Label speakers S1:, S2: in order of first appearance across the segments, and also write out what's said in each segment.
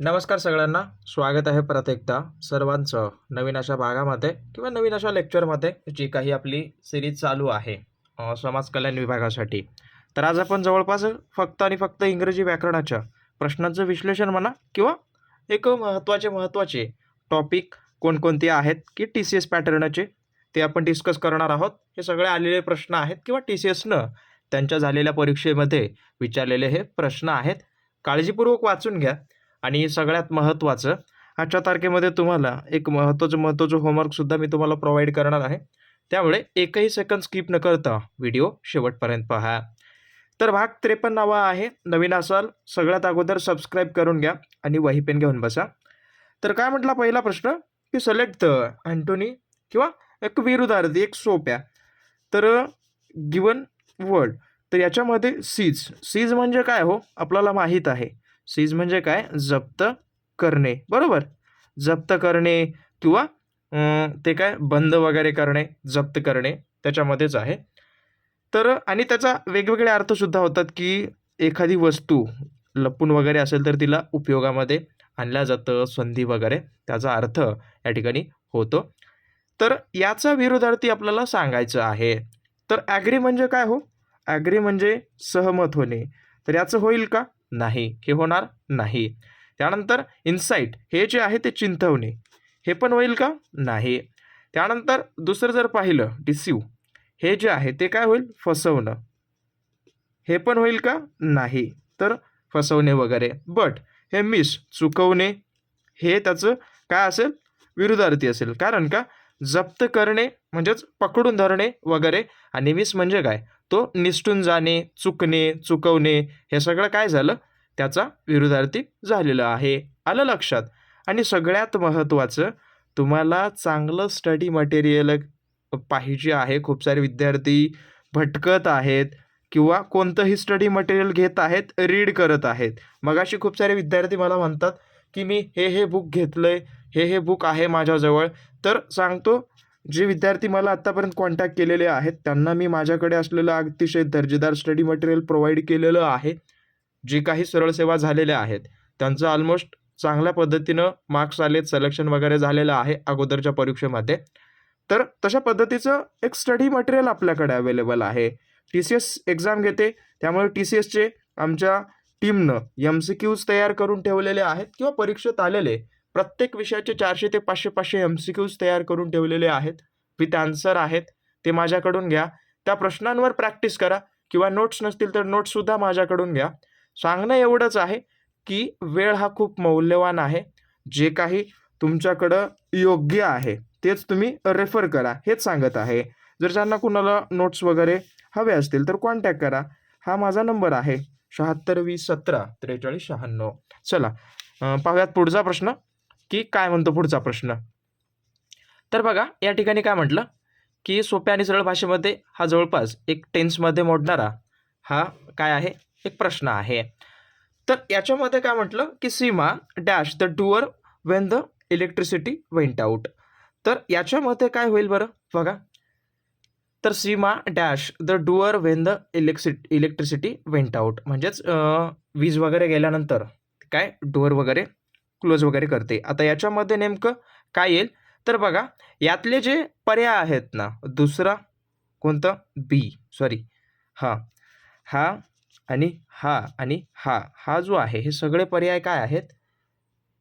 S1: नमस्कार सगळ्यांना. स्वागत आहे परत एकदा सर्वांचं नवीन अशा भागामध्ये किंवा नवीन अशा लेक्चरमध्ये जी काही आपली सिरीज चालू आहे समाज कल्याण विभागासाठी. तर आज आपण जवळपास फक्त आणि फक्त इंग्रजी व्याकरणाच्या प्रश्नांचं विश्लेषण म्हणा किंवा एक महत्त्वाचे महत्त्वाचे टॉपिक कोणकोणते आहेत की टी सी एस पॅटर्नचे ते आपण डिस्कस करणार आहोत. हे सगळे आलेले प्रश्न आहेत किंवा टी सी एसनं त्यांच्या झालेल्या परीक्षेमध्ये विचारलेले हे प्रश्न आहेत. काळजीपूर्वक वाचून घ्या. आणि सगळ्यात महत्त्वाचं आजच्या तारखेमध्ये तुम्हाला एक महत्त्वाचं महत्त्वाचं होमवर्कसुद्धा मी तुम्हाला प्रोव्हाइड करणार आहे. त्यामुळे एकही सेकंद स्किप न करता व्हिडिओ शेवटपर्यंत पहा. तर भाग त्रेपन्नावा आहे नवीन असाल सगळ्यात अगोदर सबस्क्राईब करून घ्या आणि वही पेन घेऊन बसा. तर काय म्हटला पहिला प्रश्न? की सिलेक्ट द अँटोनी किंवा एक विरुद्धार्थी एक सोप्या. तर गिवन वर्ड तर याच्यामध्ये सीज सीज म्हणजे काय हो? आपल्याला माहीत आहे. सीज म्हणजे काय? जप्त करणे. बरोबर? जप्त करणे किंवा ते काय? बंद वगैरे करणे जप्त करणे त्याच्यामध्येच आहे. तर आणि त्याचा वेगवेगळे अर्थसुद्धा होतात की एखादी वस्तू लपून वगैरे असेल तर तिला उपयोगामध्ये आणल्या जातं संधी वगैरे. त्याचा अर्थ या ठिकाणी होतो. तर याचा विरोधार्थी आपल्याला सांगायचं आहे. तर ॲग्री म्हणजे काय हो? ॲग्री म्हणजे सहमत होणे. तर याचं होईल का? नाही हे होणार नाही. त्यानंतर इन्साईट हे जे आहे ते चिंतवणे. हे पण होईल का? नाही. त्यानंतर दुसरं जर पाहिलं डिसिव हे जे आहे ते काय होईल? फसवणं. हे पण होईल का? नाही. तर फसवणे वगैरे. बट हे मिस चुकवणे हे त्याचं काय असेल? विरुद्धार्थी असेल. कारण का? जप्त करणे म्हणजेच पकडून धरणे वगैरे. आणि मिस म्हणजे काय? तो निसटून जाणे चुकणे चुकवणे हे सगळं काय झालं? त्याचा विरुद्धार्थी झालेलं आहे. आलं लक्षात? आणि सगळ्यात महत्त्वाचं तुम्हाला चांगलं स्टडी मटेरियल पाहिजे आहे. खूप सारे विद्यार्थी भटकत आहेत किंवा कोणतंही स्टडी मटेरियल घेत आहेत रीड करत आहेत. मगाशी खूप सारे विद्यार्थी मला म्हणतात की मी हे हे बुक घेतलं आहे हे हे बुक आहे माझ्याजवळ. तर सांगतो जे विद्यार्थी मला आत्तापर्यंत कॉन्टॅक्ट केलेले आहेत त्यांना मी माझ्याकडे असलेलं अतिशय दर्जेदार स्टडी मटेरियल प्रोव्हाइड केलेलं आहे. जे काही सरळ सेवा झालेल्या आहेत. त्यांचं ऑलमोस्ट चांगल्या पद्धतीनं मार्क्स आलेत सलेक्शन वगैरे झालेलं आहे अगोदरच्या परीक्षेमध्ये. तर तशा पद्धतीचं एक स्टडी मटेरियल आपल्याकडे अवेलेबल आहे. टी सी एस एक्झाम घेते. त्यामुळे टी सी एसचे आमच्या टीमनं एम सी क्यूज तयार करून ठेवलेले आहेत किंवा परीक्षेत आलेले. प्रत्येक विषयाचे चारशे ते पाचशे पाचशे एम सी क्यूज तयार करून ठेवलेले आहेत. विथ आन्सर आहेत. ते माझ्याकडून घ्या. त्या प्रश्नांवर प्रॅक्टिस करा किंवा नोट्स नसतील तर नोट्ससुद्धा माझ्याकडून घ्या. सांगणं एवढंच आहे की वेळ हा खूप मौल्यवान आहे. जे काही तुमच्याकडं योग्य आहे तेच तुम्ही रेफर करा. हेच सांगत आहे. जर ज्यांना कुणाला नोट्स वगैरे हवे असतील तर कॉन्टॅक्ट करा. हा माझा नंबर आहे. शहात्तर वीस सतरा त्रेचाळीस शहाण्णव. चला पाहूयात पुढचा प्रश्न. की काय म्हणतो पुढचा प्रश्न? तर बघा या ठिकाणी काय म्हटलं? की सोप्या आणि सरळ भाषेमध्ये हा जवळपास एक टेन्समध्ये मोडणारा हा काय आहे? एक प्रश्न आहे. तर याच्यामध्ये काय म्हटलं? की Seema dash the door when the electricity went out तर याच्यामध्ये काय होईल बरं? बघा. तर Seema dash the door when the electricity electricity went out म्हणजेच वीज वगैरे गेल्यानंतर काय? डोअर वगैरे क्लोज वगैरे करते. आता याच्यामध्ये नेमकं काय येईल? तर बघा यातले जे पर्याय आहेत ना दुसरा कोणतं? बी सॉरी हा. हा आणि हा आणि हा. हा जो आहे हे सगळे पर्याय काय आहेत?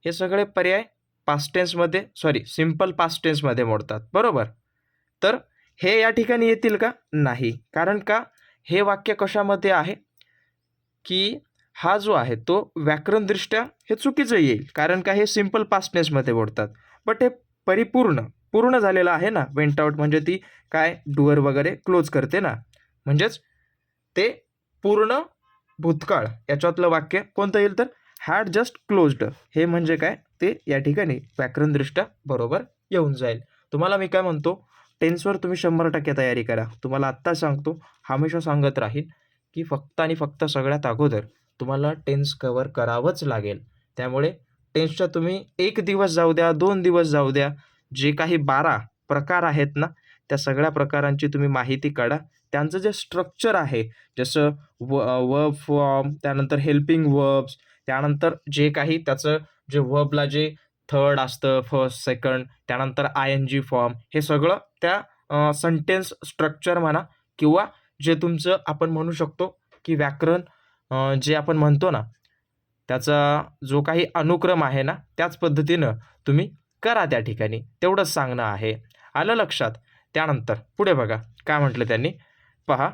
S1: हे सगळे पर्याय पास्ट टेन्समध्ये सॉरी सिंपल पास्ट टेन्समध्ये मोडतात. बरोबर? तर हे या ठिकाणी येतील का? नाही. कारण का? हे वाक्य कशामध्ये आहे? की हा जो आहे तो व्याकरणदृष्ट्या हे चुकीचं येईल कारण का हे सिंपल पास्टनेसमध्ये बोलतात. बट हे परिपूर्ण पूर्ण झालेलं आहे ना वेंट आउट म्हणजे ती काय डुअर वगैरे क्लोज करते ना. म्हणजेच ते पूर्ण भूतकाळ याच्यातलं वाक्य कोणतं येईल तर? हॅड जस्ट क्लोज्ड हे म्हणजे काय? ते या ठिकाणी व्याकरणदृष्ट्या बरोबर येऊन जाईल. तुम्हाला मी काय म्हणतो? टेन्सवर तुम्ही शंभर टक्के तयारी करा. तुम्हाला आत्ता सांगतो हमेशा सांगत राहील की फक्त आणि फक्त सगळ्यात अगोदर तुम्हाला टेन्स कवर करावंच लागेल. त्यामुळे टेन्सच्या तुम्ही एक दिवस जाऊ द्या दोन दिवस जाऊ द्या जे काही बारा प्रकार आहेत ना त्या सगळ्या प्रकारांची तुम्ही माहिती काढा. त्यांचं जे स्ट्रक्चर आहे जसं व वर्ब फॉर्म त्यानंतर हेल्पिंग वर्ब्स त्यानंतर जे काही त्याचं जे वर्बला जे थर्ड असतं फर्स्ट सेकंड त्यानंतर आय एन जी फॉर्म हे सगळं त्या सेंटेन्स स्ट्रक्चर म्हणा किंवा जे तुमचं आपण म्हणू शकतो की व्याकरण जे आपण म्हणतो ना त्याचा जो काही अनुक्रम आहे ना त्याच पद्धतीनं तुम्ही करा त्या ठिकाणी. तेवढंच सांगणं आहे. आलं लक्षात? त्यानंतर पुढे बघा. काय म्हटलं त्यांनी? पहा.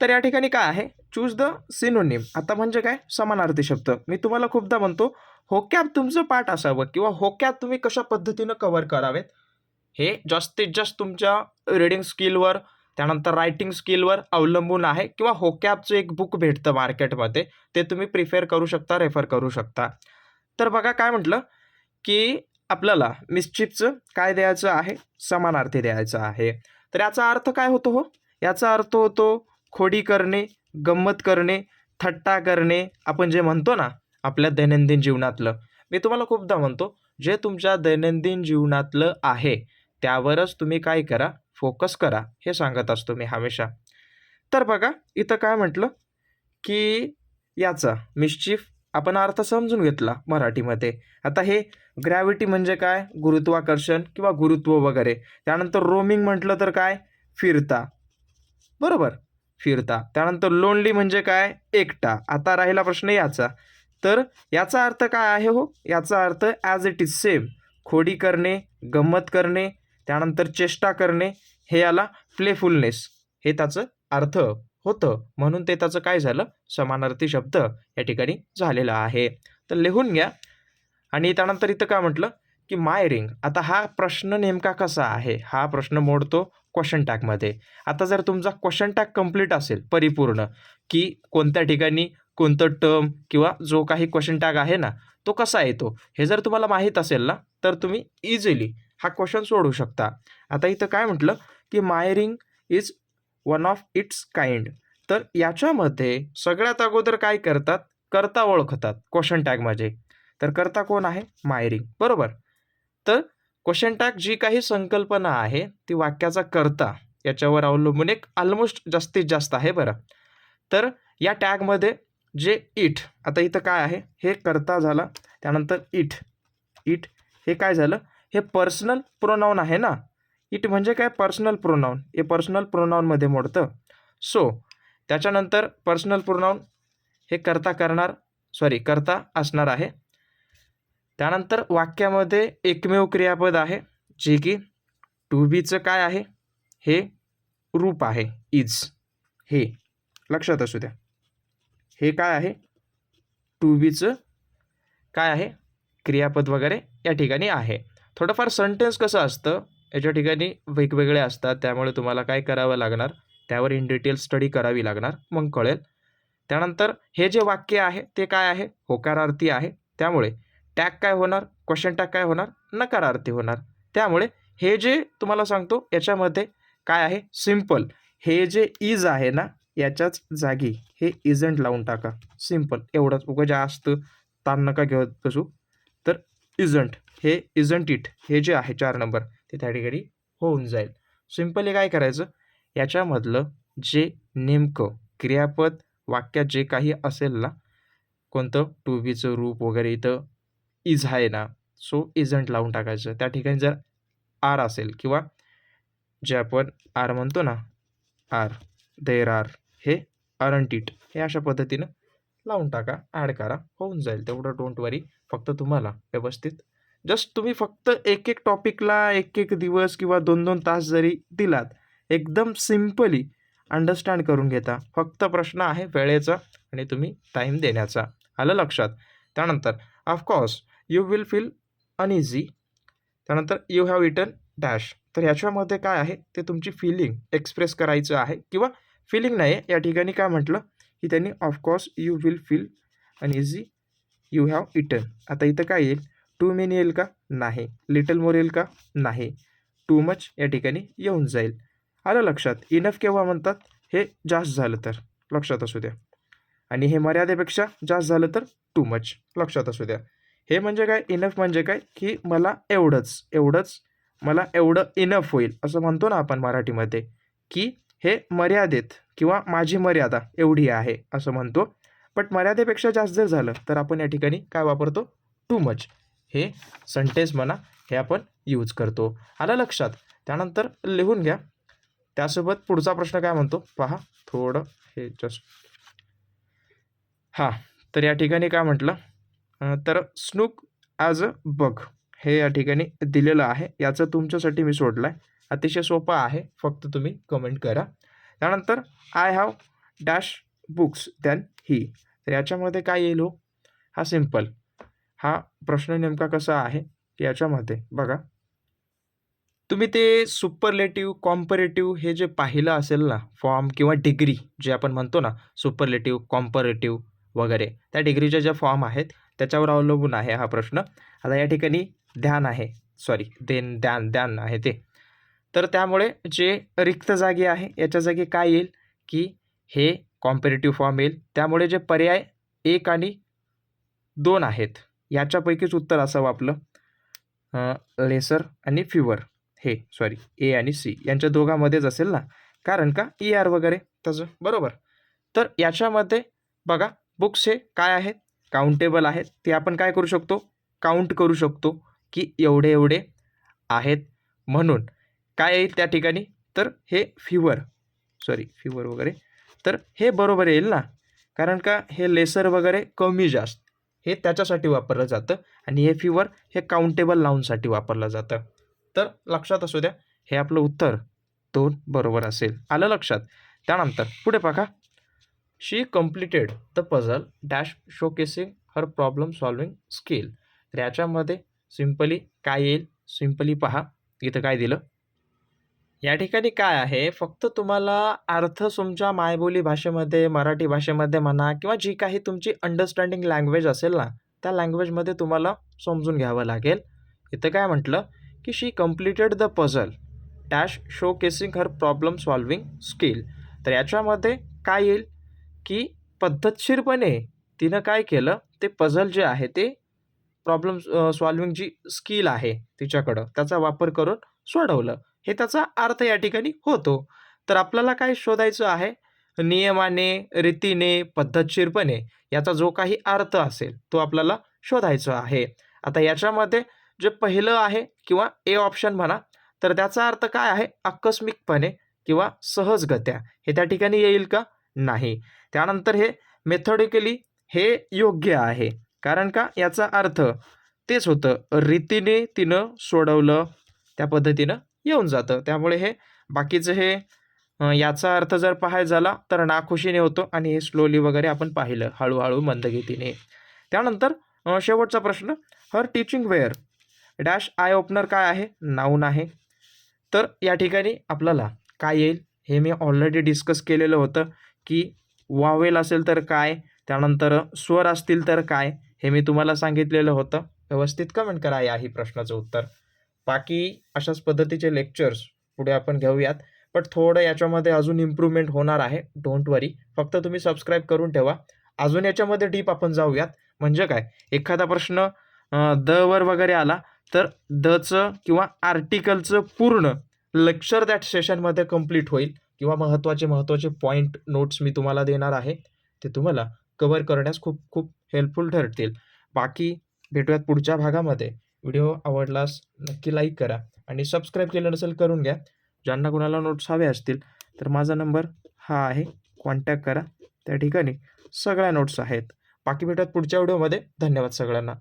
S1: तर या ठिकाणी काय आहे? चूज द सिनोनिम आता म्हणजे काय? समानार्थी शब्द. मी तुम्हाला खूपदा म्हणतो होक्यात तुमचं पाठ असावं किंवा होक्यात तुम्ही कशा पद्धतीनं कव्हर करावेत हे जास्तीत जास्त तुमच्या रिडिंग स्किलवर त्यानंतर रायटिंग स्किलवर अवलंबून आहे किंवा होकॅपचं एक बुक भेटतं मार्केटमध्ये ते तुम्ही प्रिफेअर करू शकता रेफर करू शकता. तर बघा काय म्हटलं की आपल्याला मिस्चिपचं काय द्यायचं आहे? समानार्थी द्यायचं आहे. तर याचा अर्थ काय होतो हो? याचा अर्थ होतो खोडी करणे गंमत करणे थट्टा करणे आपण जे म्हणतो ना आपल्या दैनंदिन जीवनातलं. मी तुम्हाला खूपदा म्हणतो जे तुमच्या दैनंदिन जीवनातलं आहे त्यावरच तुम्ही काय करा फोकस करा हे सांगत असतो मी हमेशा. तर बघा इथं काय म्हटलं? की याचा मिश्चिफ आपण अर्थ समजून घेतला मराठीमध्ये. आता हे ग्रॅव्हिटी म्हणजे काय? गुरुत्वाकर्षण किंवा गुरुत्व वगैरे. त्यानंतर रोमिंग म्हटलं तर काय? फिरता. बरोबर? फिरता. त्यानंतर लोनली म्हणजे काय? एकटा. आता राहिला प्रश्न याचा. तर याचा अर्थ काय आहे हो? याचा अर्थ ॲज इट इज सेम खोडी करणे गंमत करणे त्यानंतर चेष्टा करणे हे याला प्लेफुलनेस हे त्याचं अर्थ होतं. म्हणून ते त्याचं काय झालं? समानार्थी शब्द या ठिकाणी झालेला आहे. तर लिहून घ्या. आणि त्यानंतर इथं काय म्हटलं? की माय रिंग आता हा प्रश्न नेमका कसा आहे? हा प्रश्न मोडतो क्वेश्चन टॅगमध्ये आता जर तुमचा क्वेश्चन टॅग कंप्लीट असेल परिपूर्ण की कोणत्या ठिकाणी कोणतं टर्म किंवा जो काही क्वेश्चन टॅग आहे ना तो कसा येतो? हे जर तुम्हाला माहीत असेल ना तर तुम्ही इझिली हा क्वेश्चन सोडू शकता. आता इथं काय म्हटलं? की my ring is one of its kind तर याच्यामध्ये सगळ्यात अगोदर काय करतात? करता ओळखतात. क्वेश्चन टॅगमध्ये तर करता कोण आहे? मायरिंग बरोबर? तर क्वेश्चन टॅग जी काही संकल्पना आहे ती वाक्याचा करता याच्यावर अवलंबून एक ऑलमोस्ट जास्तीत जास्त आहे बरं. तर या टॅगमध्ये जे इट आता इथं काय आहे? हे करता झालं त्यानंतर इट इट हे काय झालं? हे पर्सनल प्रोनाऊन आहे ना? इट म्हणजे काय? पर्सनल प्रोनाऊन हे पर्सनल प्रोनाऊनमध्ये मोडतं. सो त्याच्यानंतर पर्सनल प्रोनाऊन हे करता करणार सॉरी करता असणार आहे. त्यानंतर वाक्यामध्ये एकमेव क्रियापद आहे जे की टू बीचं काय आहे? हे रूप आहे. इज हे. लक्षात असू द्या. हे काय आहे? टू बीचं काय आहे? क्रियापद वगैरे या ठिकाणी आहे. थोडंफार सेंटेन्स कसं असतं याच्या ठिकाणी वेगवेगळे असतात त्यामुळे तुम्हाला काय करावं लागणार? त्यावर इन डिटेल स्टडी करावी लागणार मग कळेल. त्यानंतर हे जे वाक्य आहे ते काय आहे? होकारार्थी आहे. त्यामुळे टॅग काय होणार? क्वेश्चन टॅग काय होणार? नकारार्थी होणार. त्यामुळे हे जे तुम्हाला सांगतो याच्यामध्ये काय आहे? सिंपल हे जे इज आहे ना याच्याच जागी हे इजंट लावून टाका. सिंपल एवढंच. उगं जास्त ताण नका घेत बसू. तर इजंट हे इजंट इट हे जे आहे चार नंबर ते त्या ठिकाणी होऊन जाईल. सिम्पली काय करायचं? याच्यामधलं जे नेमकं क्रियापद वाक्यात जे काही असेल ना कोणतं? टू बीचं रूप वगैरे इथं इज आहे ना सो इजंट लावून टाकायचं. त्या ठिकाणी जर आर असेल किंवा जे आपण आर म्हणतो ना आर देर आर हे अरंट इट हे अशा पद्धतीनं लावून टाका ॲड करा होऊन जाईल. तेवढं डोंट वरी फक्त तुम्हाला व्यवस्थित जस्ट तुम्ही फक्त एक एक टॉपिकला एक एक दिवस किंवा दोन दोन तास जरी दिलात एकदम सिम्पली अंडरस्टँड करून घेता. फक्त प्रश्न आहे वेळेचा आणि तुम्ही टाईम देण्याचा. आलं लक्षात? त्यानंतर of course you will feel uneasy त्यानंतर यू हॅव इटन डॅश तर ह्याच्यामध्ये काय आहे? ते तुमची फिलिंग एक्सप्रेस करायचं आहे किंवा फिलिंग नाही आहे या ठिकाणी काय म्हटलं? की त्यांनी of course you will feel uneasy you have eaten आता इथं काय येईल? टू मेनी येईल का? नाही. लिटल मोर येईल का? नाही. टू मच या ठिकाणी येऊन जाईल. आलं लक्षात? इनफ केव्हा म्हणतात? हे जास्त झालं तर. लक्षात असू द्या. आणि हे मर्यादेपेक्षा जास्त झालं तर टू मच लक्षात असू द्या. हे म्हणजे काय? इनफ म्हणजे काय? की मला एवढंच एवढंच मला एवढं इनफ होईल. असं म्हणतो ना आपण मराठीमध्ये. की हे मर्यादेत किंवा माझी मर्यादा एवढी आहे. असं म्हणतो. बट मर्यादेपेक्षा जास्त जर झालं तर आपण या ठिकाणी काय वापरतो? टू मच हे सेंटेन्स म्हणा हे आपण यूज करतो. आलं लक्षात? त्यानंतर लिहून घ्या. त्यासोबत पुढचा प्रश्न काय म्हणतो? पहा थोडं हे जस्ट हां तर या ठिकाणी काय म्हटलं? तर स्नूक ॲज अ बग हे या ठिकाणी दिलेलं आहे. याचं तुमच्यासाठी मी सोडलं आहे अतिशय सोपं आहे. फक्त तुम्ही कमेंट करा. त्यानंतर I have dash books than he तर याच्यामध्ये काय येईल हो? हा सिंपल हा प्रश्न नेमका कसा आहे याच्यामध्ये बघा. तुम्ही ते सुपरलेटिव्ह कॉम्परेटिव्ह हे जे पाहिलं असेल ना फॉर्म किंवा डिग्री जे आपण म्हणतो ना सुपरलेटिव्ह कॉम्परेटिव्ह वगैरे त्या डिग्रीच्या ज्या फॉर्म आहेत त्याच्यावर अवलंबून आहे हा प्रश्न. आता या ठिकाणी ध्यान आहे. सॉरी देन ध्यान ध्यान आहे ते. तर त्यामुळे जे रिक्त जागी आहे याच्या जागी काय येईल? की हे कॉम्पेरेटिव्ह फॉर्म येईल. त्यामुळे जे पर्याय एक आणि दोन आहेत. याच्यापैकीच उत्तर असावं आपलं. लेसर आणि फ्युअर. हे सॉरी ए आणि सी. यांच्या दोघांमध्येच असेल ना? कारण का? ई आर वगैरे. तसं. बरोबर. तर याच्यामध्ये बघा बुक्स हे काय आहेत? काउंटेबल आहेत. ते आपण काय करू शकतो? काउंट करू शकतो की एवढे एवढे आहेत म्हणून. काय येईल त्या ठिकाणी? तर हे फिवर सॉरी फिवर वगैरे. तर हे बरोबर येईल ना? कारण का? हे लेसर वगैरे कमी जास्त. हे त्याच्यासाठी वापरलं जातं आणि हे फीवर हे काउंटेबल लावूनसाठी वापरलं जातं. तर लक्षात असू द्या हे आपलं उत्तर दोन बरोबर असेल. आलं लक्षात? त्यानंतर पुढे बघा. She completed the puzzle dash showcasing her problem solving skill तर याच्यामध्ये सिम्पली काय येईल? सिम्पली पहा. इथं काय दिलं? या ठिकाणी काय आहे? फक्त तुम्हाला अर्थ तुमच्या मायबोली भाषेमध्ये मराठी भाषेमध्ये म्हणा किंवा जी काही तुमची अंडरस्टँडिंग लँग्वेज असेल ना त्या लँग्वेजमध्ये तुम्हाला समजून घ्यावं लागेल. इथं काय म्हटलं की she completed the puzzle dash showcasing her problem solving skill तर याच्यामध्ये काय येईल की पद्धतशीरपणे तिनं काय केलं? ते पझल जे आहे ते प्रॉब्लेम सॉल्विंग जी स्किल आहे तिच्याकडं त्याचा वापर करून सोडवलं. हे त्याचा अर्थ या ठिकाणी होतो. तर आपल्याला काय शोधायचं आहे? नियमाने रीतीने पद्धतशीरपणे याचा जो काही अर्थ असेल तो आपल्याला शोधायचा आहे. आता याच्यामध्ये जे पहिलं आहे किंवा ए ऑप्शन म्हणा तर त्याचा अर्थ काय आहे? आकस्मिकपणे किंवा सहजगत्या. हे त्या ठिकाणी येईल का? नाही. त्यानंतर हे मेथॉडिकली हे योग्य आहे. कारण का? याचा अर्थ तेच होतं. रीतीने तिनं सोडवलं त्या पद्धतीनं येऊन जातं. त्यामुळे हे बाकीचं हे याचा अर्थ जर पाहायला झाला तर नाखुशीने होतो आणि हे स्लोली वगैरे आपण पाहिलं हळूहळू मंदगतीने. त्यानंतर शेवटचा प्रश्न her teaching were dash eye opener काय आहे? नाऊन आहे. तर या ठिकाणी आपल्याला काय येईल? हे मी ऑलरेडी डिस्कस केलेलं होतं की वावेल असेल तर काय? त्यानंतर स्वर असतील तर काय? हे मी तुम्हाला सांगितलेलं होतं. व्यवस्थित कमेंट करा याही प्रश्नाचं उत्तर. बाकी अशाच पद्धतीचे लेक्चर्स पुढे आपण घेऊयात. बट थोडं याच्यामध्ये अजून इम्प्रूव्हमेंट होणार आहे. डोंट वरी फक्त तुम्ही सबस्क्राईब करून ठेवा. अजून याच्यामध्ये डीप आपण जाऊयात. म्हणजे काय? एखादा प्रश्न द वर वगैरे आला तर दचं किंवा आर्टिकलचं पूर्ण लेक्चर दॅट सेशनमध्ये कंप्लीट होईल. किंवा महत्त्वाचे महत्त्वाचे पॉईंट नोट्स मी तुम्हाला देणार आहे. ते तुम्हाला कवर करण्यास खूप खूप हेल्पफुल ठरतील. बाकी भेटूयात पुढच्या भागामध्ये. व्हिडिओ आवडलास नक्की लाईक करा आणि सबस्क्राईब केलं नसेल करून घ्या. ज्यांना कोणाला नोट्स हवे असतील तर माझा नंबर हा आहे. कॉन्टॅक्ट करा. त्या ठिकाणी सगळ्या नोट्स आहेत. बाकी भेटत पुढच्या व्हिडिओमध्ये धन्यवाद सगळ्यांना.